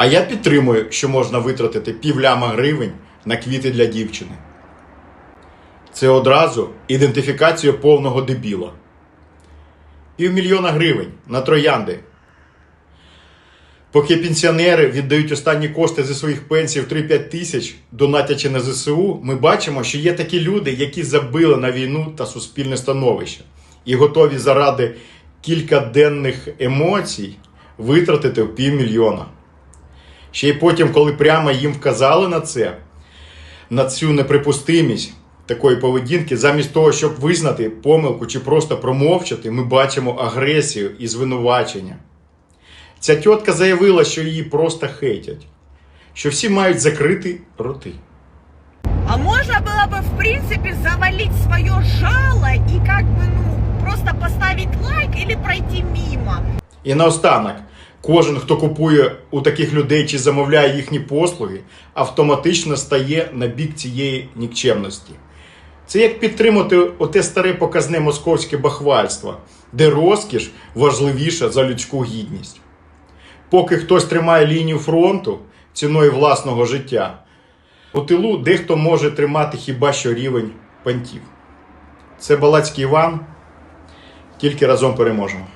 А я підтримую, що можна витратити півляма гривень на квіти для дівчини. Це одразу ідентифікація повного дебіла. Півмільйона гривень на троянди. Поки пенсіонери віддають останні кошти зі своїх пенсій в 3-5 тисяч, донатячи на ЗСУ, ми бачимо, що є такі люди, які забили на війну та суспільне становище і готові заради кількаденних емоцій витратити півмільйона. Ще й потім, коли прямо їм вказали на це, на цю неприпустимість такої поведінки, замість того, щоб визнати помилку чи просто промовчати, ми бачимо агресію і звинувачення. Ця тітка заявила, що її просто хейтять, що всі мають закрити роти. А можно было бы, в принципе, завалить свое жало и как бы, ну, просто поставить лайк или пройти мимо. І наостанок, кожен, хто купує у таких людей чи замовляє їхні послуги, автоматично стає на бік цієї нікчемності. Це як підтримати оте старе показне московське бахвальство, де розкіш важливіша за людську гідність. Поки хтось тримає лінію фронту ціною власного життя, у тилу дехто може тримати хіба що рівень пантів. Це Балацький Іван, тільки разом переможемо.